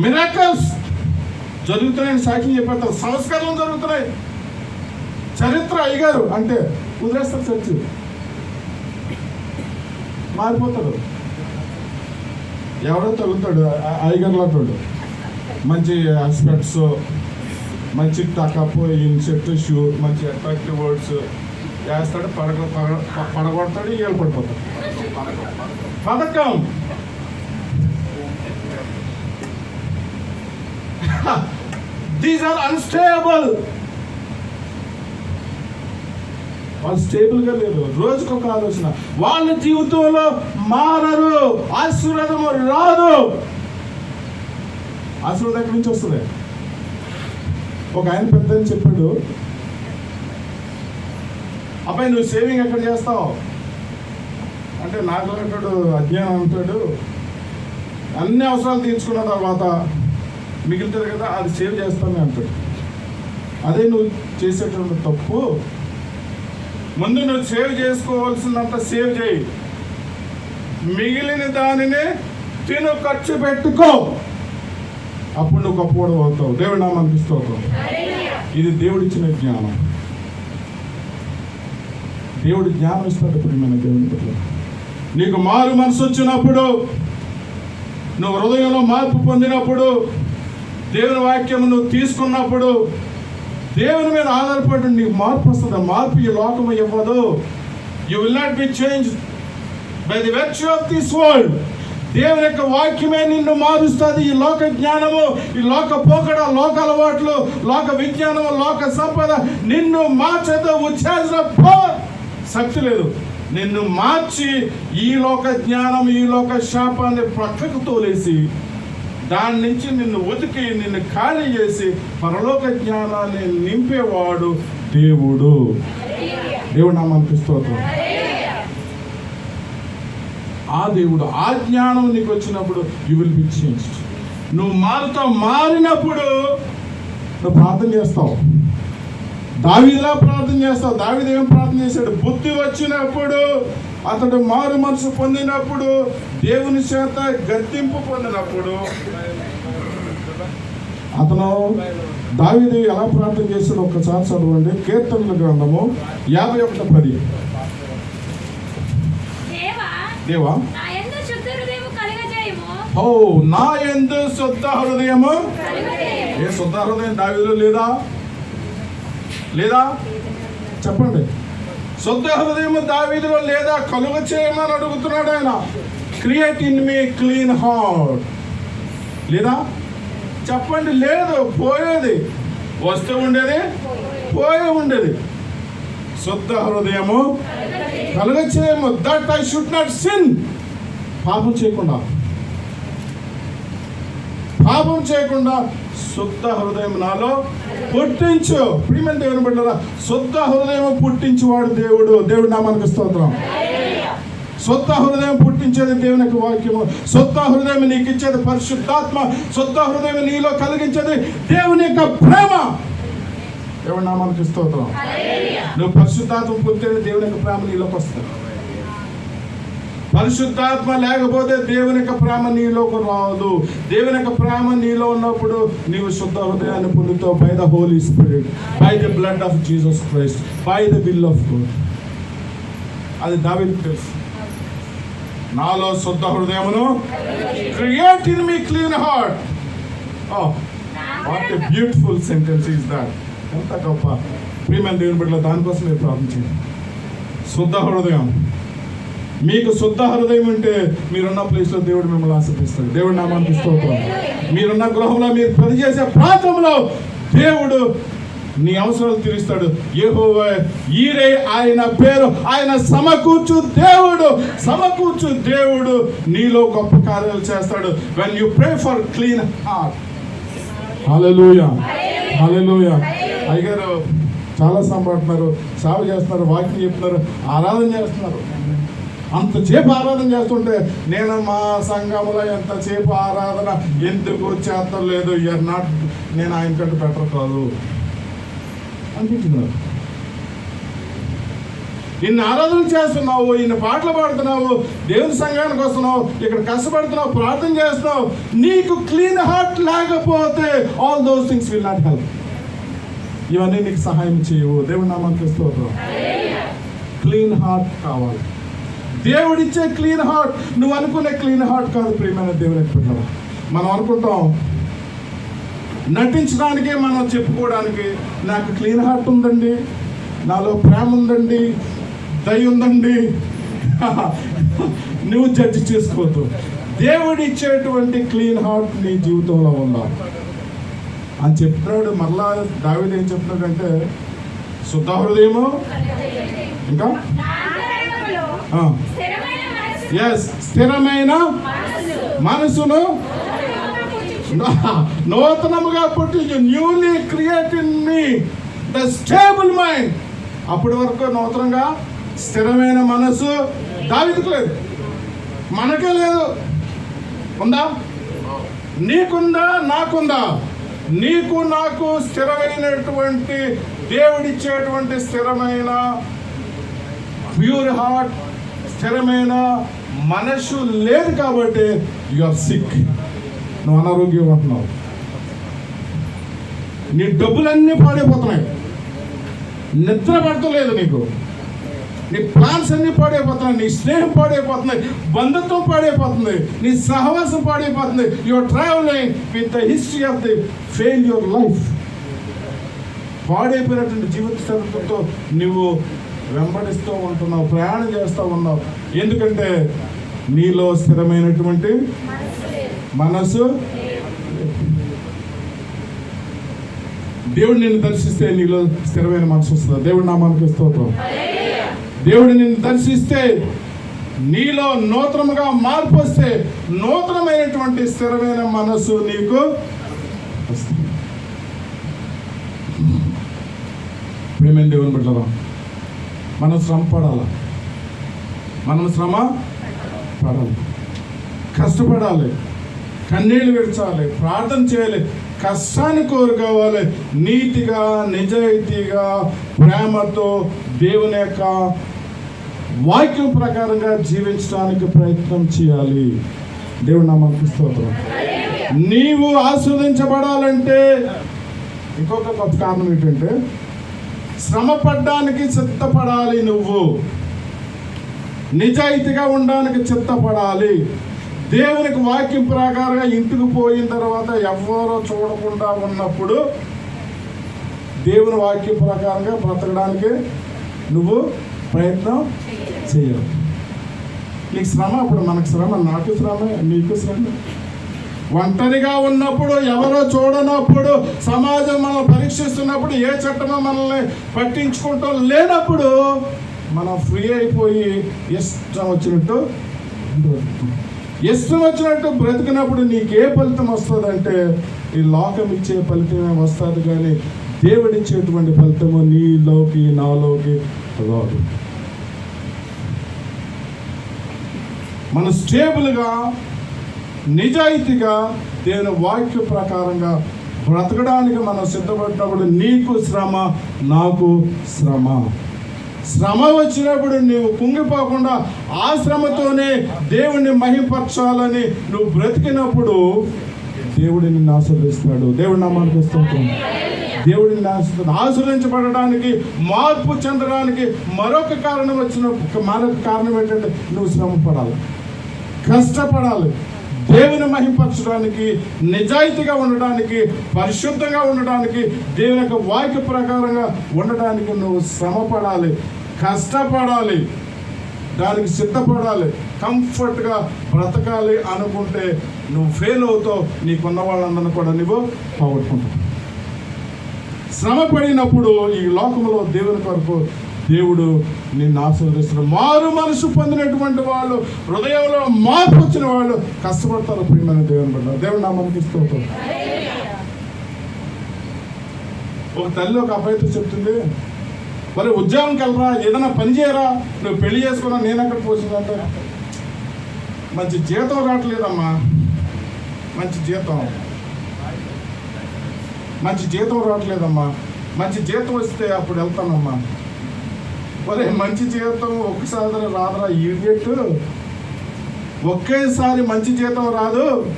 Miracles జరుగుతున్నాయని సాక్షి చెప్పేస్తారు సంస్కరణలు జరుగుతున్నాయి. చరిత్ర అయ్యగారు అంటే కుదిరేస్తారు చర్చి. మారిపోతాడు. ఎవడో తగులుతాడు అయ్యగారు మంచి ఆస్పెక్ట్స్ మంచి టకప్ ఇన్సెట్ షూ మంచి అట్రాక్టివ్ వర్డ్స్ వేస్తాడు పడగ పడ- పడగొడతాడు ఏళ్ళు పడిపోతాడు. పథకం. దీస్ ఆర్ అన్స్టేబుల్ వాళ్ళు స్టేబుల్గా లేరు రోజుకొక ఆలోచన. వాళ్ళ జీవితంలో మారరు. ఆశీర్వాదము రాదు. ఆశీర్వాదం ఎక్కడి నుంచి వస్తుంది? ఒక ఆయన పెద్ద అని చెప్పాడు అబ్బాయి నువ్వు సేవింగ్ ఎక్కడ చేస్తావు? అంటే నాకు అంటాడు అజ్ఞానం అంటాడు అన్ని అవసరాలు తీర్చుకున్న తర్వాత మిగులుతుంది కదా అది సేవ్ చేస్తాను అంటాడు. అదే నువ్వు చేసేటువంటి తప్పు. ముందు నువ్వు సేవ్ చేసుకోవాల్సిందంత సేవ్ చేయి. మిగిలిన దానిని తిను ఖర్చు పెట్టుకో. అప్పుడు నువ్వు గొప్పవాడు అవుతావు. దేవుడు నా అవుతావు ఇది దేవుడిచ్చిన జ్ఞానం. దేవుడు జ్ఞానం ఇస్తాడు ప్రియమైన దేవుని పట్ల నీకు మారు మనసు వచ్చినప్పుడు నువ్వు హృదయంలో మార్పు పొందినప్పుడు దేవుని వాక్యం నువ్వు తీసుకున్నప్పుడు దేవుని మీద ఆధారపడి నీకు మార్పు వస్తుంది? ఆ మార్పు ఈ లోకము ఇవ్వదు. You will not be change by the virtue of this world దేవుని యొక్క వాక్యమే నిన్ను మారుస్తుంది. ఈ లోక జ్ఞానము ఈ లోక పోకడ లోక అలవాట్లు లోక విజ్ఞానము లోక సంపద నిన్ను మార్చదు. ఉచ్చేసిన శక్తి లేదు. నిన్ను మార్చి ఈ లోక జ్ఞానం ఈ లోక శాపాన్ని ప్రక్కకు తోలేసి దాని నుంచి నిన్ను ఉతికి నిన్ను ఖాళీ చేసి పరలోక జ్ఞానాన్ని నింపేవాడు దేవుడు. దేవుడు నామానికి స్తోత్రం. ఆ దేవుడు ఆ జ్ఞానం నీకు వచ్చినప్పుడు యు విల్ బి చేంజ్డ్ నువ్వు మారుతావు మారినప్పుడు నువ్వు ప్రార్థన చేస్తావు. దావిలా ప్రార్థన చేస్తావు. దావిదేం ప్రార్థన చేశాడు? బుద్ధి వచ్చినప్పుడు అతడు మారు మనసు పొందినప్పుడు దేవుని చేత గద్దింపు పొందినప్పుడు. అతను దావిది ఎలా ప్రార్థన చేశాడు ఒక్కసారి చదవండి. కీర్తనల గ్రంథము యాభై ఒకటి పది. దేవా ఓ నా ఎందు శుద్ధ హృదయము ఏ శుద్ధ హృదయం దావిలో లేదా? లేదా? చెప్పండి. శుద్ధ హృదయం దావీదులో లేదా కలుగ చేయమని అడుగుతున్నాడు ఆయన. Create in me clean heart లేదా? చెప్పండి లేదు పోయేది. వస్తే ఉండేది? పోయే ఉండేది. శుద్ధ హృదయము కలుగ చేయము. That I should not sin పాపం చేయకుండా. పాపం చేయకుండా శుద్ధ హృదయం నాలో పుట్టించు. ప్రియమైన దేవుని బిడ్డరా శుద్ధ హృదయం పుట్టించువాడు దేవుడు. దేవుడు నామానికి స్తోత్రం. శుద్ధ హృదయం పుట్టించేది దేవుని యొక్క వాక్యము. శుద్ధ హృదయం నీకు ఇచ్చేది పరిశుద్ధాత్మ. శుద్ధ హృదయం నీలో కలిగించేది దేవుని యొక్క ప్రేమ. దేవుడి నామానికి స్తోత్రం. నువ్వు పరిశుద్ధాత్మ పొందితే దేవుని యొక్క ప్రేమ నీలోకి వస్తుంది. పరిశుద్ధాత్మ లేకపోతే దేవుని యొక్క ప్రేమ నీలోకి రాదు. దేవుని యొక్క ప్రేమ నీలో ఉన్నప్పుడు నీవు శుద్ధ హృదయాన్ని పొందుతావు by the holy spirit by the blood of Jesus Christ by the will of God అది దావిది తెలుసు. నాలో శుద్ధ హృదయమును create in me clean heart what a beautiful sentence is that ఎంత గొప్ప. ప్రియమైన దేవుని బిడ్డ దానికోసం మీరు ప్రార్థించండి శుద్ధ హృదయం. మీకు శుద్ధ హృదయం ఉంటే మీరున్న ప్లేస్లో దేవుడు మిమ్మల్ని ఆశ్రదిస్తాడు దేవుడు నామానికి స్తోత్రం. మీరున్న గృహంలో మీరు పనిచేసే ప్రాంతంలో దేవుడు నీ అవసరాలు తీరుస్తాడు. యెహోవా ఈరే ఆయన పేరు ఆయన సమకూర్చు దేవుడు సమకూర్చు దేవుడు నీలో గొప్ప కార్యాలు చేస్తాడు. When you pray for clean heart hallelujah hallelujah అయ్యగారు చాలా సంపాడుతున్నారు సేవ చేస్తున్నారు వాకింగ్ చెప్తున్నారు ఆరాధన చేస్తున్నారు. అంతసేపు ఆరాధన చేస్తుంటే నేను మా సంఘంలో ఎంతసేపు ఆరాధన? ఎందుకు చేస్తాం లేదు ఇయర్ నాట్ నేను ఆయన కంటే బెటర్ కాదు. అనిపించింది నాకు. ఇన్ని ఆరాధన చేస్తున్నావు ఇన్ని పాటలు పాడుతున్నావు దేవుని సంఘానికి వస్తున్నావు ఇక్కడ కష్టపడుతున్నావు ప్రార్థన చేస్తున్నావు. నీకు క్లీన్ హార్ట్ లేకపోతే all those things will not help ఇవన్నీ నీకు సహాయం చేయవు. దేవుడు నామానికి క్లీన్ హార్ట్ కావాలి. దేవుడిచ్చే క్లీన్ హార్ట్. నువ్వు అనుకునే క్లీన్ హార్ట్ కాదు ప్రియమైన దేవుని పిల్లలు మనం అనుకుంటాం నటించడానికే మనం చెప్పుకోవడానికి నాకు క్లీన్ హార్ట్ ఉందండి నాలో ప్రేమ ఉందండి దయ ఉందండి. నువ్వు జడ్జి చేసుకోవద్దు. దేవుడు ఇచ్చేటువంటి క్లీన్ హార్ట్ నీ జీవితంలో ఉందా? అని చెప్తున్నాడు మరలా దావిది ఏం చెప్తున్నాడంటే శుద్ధ హృదయము ఇంకా ఆంతరంగములో ఆ. స్థిరమైన మనస్సు ఎస్ స్థిరమైన మనసును నూతనముగా పుట్టించు newly create in me the stable mind అప్పటి వరకు నూతనంగా స్థిరమైన మనసు దావిదికి లేదు. మనకే లేదు. ఉందా? నీకుందా? నాకుందా? నీకు నాకు స్థిరమైనటువంటి దేవుడిచ్చేటువంటి స్థిరమైన ప్యూర్ హార్ట్ స్థిరమైన మనసు లేదు కాబట్టి యు ఆర్ సిక్ నువ్వు అనారోగ్యం అంటున్నావు నీ డబ్బులన్నీ పాడైపోతున్నాయి. నిద్ర పడతలేదు నీకు. నీ ప్లాన్స్ అన్నీ పాడైపోతున్నాయి. నీ స్నేహం పాడైపోతున్నాయి. బంధుత్వం పాడైపోతుంది. నీ సహవాసం పాడైపోతుంది. Your travelling with the history of the fail your life పాడైపోయినటువంటి జీవిత చరిత్రతో నువ్వు వెంబడిస్తూ ఉంటున్నావు ప్రయాణం చేస్తూ ఉన్నావు. ఎందుకంటే నీలో స్థిరమైనటువంటి మనసు దేవుడు నిన్ను దర్శిస్తే నీలో స్థిరమైన మనసు వస్తుంది. దేవుడు నామానికి స్తోత్రం. దేవుడు నిన్ను దర్శిస్తే నీలో నూతనముగా మార్పు వస్తే నూతనమైనటువంటి స్థిరమైన మనసు నీకు వస్తుంది. ప్రేమైన దేవుని బిడ్డరా మనం శ్రమ పడాలి? మనం శ్రమ పడాలి కష్టపడాలి. కన్నీళ్ళు విడచాలి ప్రార్థన చేయాలి. కష్టాన్ని కోరుకోవాలి. నీతిగా నిజాయితీగా ప్రేమతో దేవుని యొక్క వాక్యం ప్రకారంగా జీవించడానికి ప్రయత్నం చేయాలి. దేవుడు నా మనకి స్తోత్రం. నీవు ఆస్వాదించబడాలంటే ఇంకొక గొప్ప కారణం ఏంటంటే శ్రమ పడ్డానికి సిద్ధపడాలి నువ్వు. నిజాయితీగా ఉండడానికి చిత్తపడాలి దేవునికి వాక్యం ప్రకారంగా ఇంటికి పోయిన తర్వాత ఎవరో చూడకుండా ఉన్నప్పుడు దేవుని వాక్యం ప్రకారంగా బ్రతకడానికి నువ్వు ప్రయత్నం చేయాలి నీకు శ్రమ అప్పుడు మనకు శ్రమ నాకు శ్రమ నీకు శ్రమ. ఒంటరిగా ఉన్నప్పుడు ఎవరో చూడనప్పుడు సమాజం మనం పరీక్షిస్తున్నప్పుడు ఏ చట్టమో మనల్ని పట్టించుకుంటూ లేనప్పుడు మనం ఫ్రీ అయిపోయి ఇష్టం వచ్చినట్టు ఇష్టం వచ్చినట్టు బ్రతికినప్పుడు నీకు ఏ ఫలితం వస్తుందంటే ఈ లోకం ఇచ్చే ఫలితమే వస్తుంది కానీ దేవుడిచ్చేటువంటి ఫలితము నీలోకి నాలోకి రాదు. మన స్టేబుల్గా నిజాయితీగా దేవుని వాక్య ప్రకారంగా బ్రతకడానికి మనం సిద్ధపడినప్పుడు నీకు శ్రమ నాకు శ్రమ. శ్రమ వచ్చినప్పుడు నువ్వు కుంగిపోకుండా ఆ శ్రమతోనే దేవుణ్ణి మహిపరచాలని నువ్వు బ్రతికినప్పుడు దేవుడు నిన్ను దేవుడి దేవుడు నామానికి వస్తుంటాం దేవుడిని ఆశీర్వది ఆశీర్వించబడడానికి మార్పు చెందడానికి మరొక కారణం వచ్చిన మరొక కారణం ఏంటంటే నువ్వు శ్రమ పడాలి కష్టపడాలి. దేవుని మహింపరచడానికి నిజాయితీగా ఉండడానికి పరిశుద్ధంగా ఉండడానికి దేవుని యొక్క వాక్య ప్రకారంగా ఉండడానికి నువ్వు శ్రమపడాలి కష్టపడాలి దానికి సిద్ధపడాలి కంఫర్ట్గా బ్రతకాలి అనుకుంటే నువ్వు ఫెయిల్ అవుతావు నీకున్న వాళ్ళందరినీ కూడా నువ్వు పోగొట్టుకుంటావు. శ్రమ పడినప్పుడు ఈ లోకంలో దేవుని కొరకు దేవుడు నిన్ను ఆశీర్వదిస్తున్నాడు మారు మనసు పొందినటువంటి వాళ్ళు హృదయంలో మార్పు వచ్చిన వాళ్ళు కష్టపడతారు ప్రియమైన దేవుని బిడ్డ దేవుడు నా మనకి ఇస్తూ ఒక తల్లి ఒక అబ్బాయితో చెప్తుంది మరి ఉద్యోగంకి వెళ్ళరా? ఏదైనా పని చేయరా? నువ్వు పెళ్ళి చేసుకున్నా నేను ఎక్కడ పోసిందంట మంచి జీతం రావట్లేదమ్మా. మంచి జీతం. మంచి జీతం రావట్లేదమ్మా. మంచి జీతం వస్తే అప్పుడు వెళ్తానమ్మా. మరి మంచి జీవితం ఒక్కసారి రాదురా ఈడియట్ ఒకేసారి మంచి జీవితం రాదు.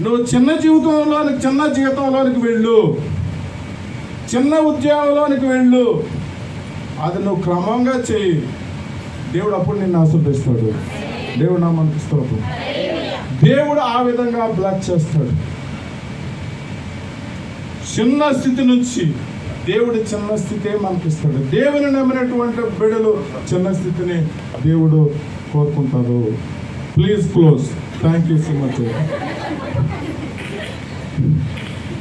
నువ్వు చిన్న జీవితంలోనికి చిన్న జీవితంలోనికి వెళ్ళు. చిన్న ఉద్యోగంలోనికి వెళ్ళు. అది నువ్వు క్రమంగా చెయ్యి. దేవుడు అప్పుడు నిన్ను ఆశీర్దిస్తాడు దేవుడు నా మనకి దేవుడు ఆ విధంగా బ్లాక్ చేస్తాడు. చిన్న స్థితి నుంచి దేవుడు చిన్న స్థితే మనకిస్తాడు. దేవుని నమ్మినటువంటి బిడలు చిన్న స్థితిని దేవుడు కోరుకుంటారు please close thank you so much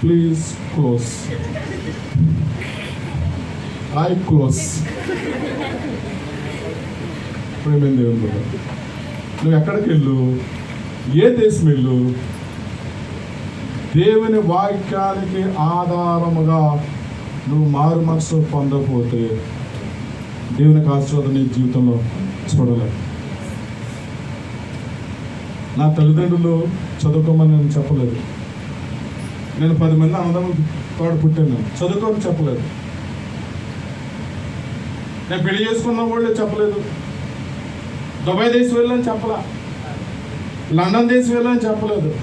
please close I close ప్రేమేం దేవుడు నువ్వు ఎక్కడికి వెళ్ళు? ఏ దేశం వెళ్ళు? దేవుని వాక్యానికి ఆధారముగా నువ్వు మారు మనసు పొందకపోతే దేవునికి ఆశీర్వాదం నీ జీవితంలో చూడలేదు నా తల్లిదండ్రులు చదువుకోమని నేను చెప్పలేదు. నేను పది మంది అన్నదమ్ములు తోడు పుట్టాను. చదువుకోమని చెప్పలేదు. నేను పెళ్ళి చేసుకున్న వాళ్ళే చెప్పలేదు. దుబాయ్ దేశం వెళ్ళని చెప్పలా. లండన్ దేశం వెళ్ళని చెప్పలేదు.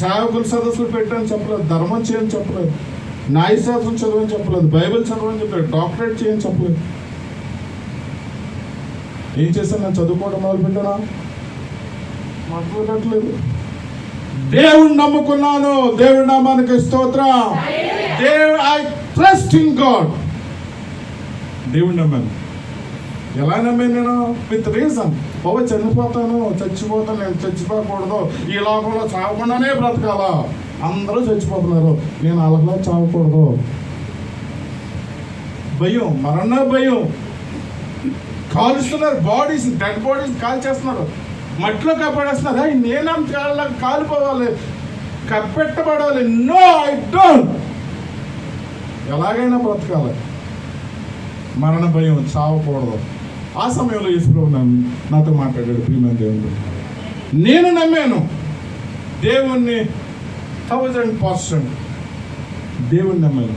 సేవకుల సదస్సులు పెట్టని చెప్పలేదు. ధర్మం చేయని చెప్పలేదు. న్యాయశాస్త్రం చదవని చెప్పలేదు బైబిల్ చదవని చెప్పలేదు డాక్టరేట్ చేయని చెప్పలేదు. ఏం చేశాను? నేను చదువుకోవడం మొదలుపెట్టానా? పెట్టానా దేవుడు నమ్ముకున్నాను. దేవుడి నామానికి స్తోత్రం. దేవ్ ఐ ట్రస్ట్ ఇన్ గాడ్ దేవుడు నమ్మాను. ఎలా నమ్మాను నేను? విత్ రీజన్ బాబు చనిపోతాను చచ్చిపోతాను నేను చచ్చిపోకూడదు. ఈ లోకంలో చావకుండానే బ్రతకాలా? అందరూ చచ్చిపోతున్నారు. నేను అలహలో చావకూడదు. భయం మరణ భయం. కాలుస్తున్నారు బాడీస్ డెడ్ బాడీస్ కాల్చేస్తున్నారు. మట్టిలో కప్పడేస్తున్నారు అయ్యి నేనం కాళ్ళ కాలిపోవాలి. కప్పెట్టబడాలి. నో ఐ డోంట్ ఎలాగైనా బ్రతకాలి. మరణ భయం చావకూడదు. ఆ సమయంలో యేసుప్రభు నమ్మి నాతో మాట్లాడాడు. ప్రియమైన దేవుడు నేను నమ్మాను. దేవుణ్ణి థౌజండ్ పర్సెంట్ దేవుని నమ్మాను.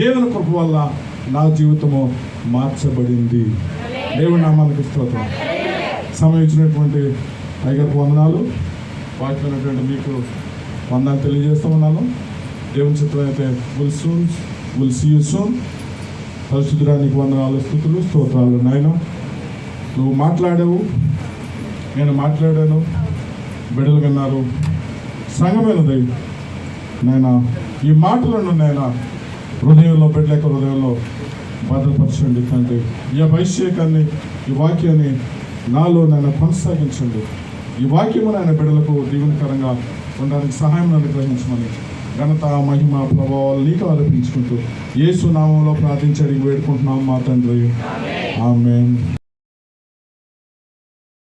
దేవుని కృప వల్ల నా జీవితము మార్చబడింది. దేవుని నామానికి స్తోత్రం. సమయం ఇచ్చినటువంటి అయ్యగారికి వందనాలు. వాక్యమైనటువంటి మీకు వందనాలు తెలియజేస్తూ ఉన్నాను. దేవుని చిత్రం అయితే will soon will see you soon పరిశుద్ధరానికి వందనాలు స్థుతులు స్తోత్రాలు నాయన. నువ్వు మాట్లాడావు నేను మాట్లాడాను. బిడ్డలు విన్నారు. సంగమైనది నాయన ఈ మాటలను నాయన హృదయంలో పెట్టలేక హృదయంలో భద్రపరచండి తండ్రి. ఈ అభిషేకాన్ని ఈ వాక్యాన్ని నాలో నాయన కొనసాగించండి. ఈ వాక్యము నాయన బిడ్డలకు దీవెనకరంగా ఉండడానికి సహాయం అనుగ్రహించమని ఘనత మహిమ ప్రభావాలు నీకు ఆరోపించుకుంటూ యేసు నామంలో ప్రార్థించడానికి వేడుకుంటున్నాం మా తండ్రి. ఆమె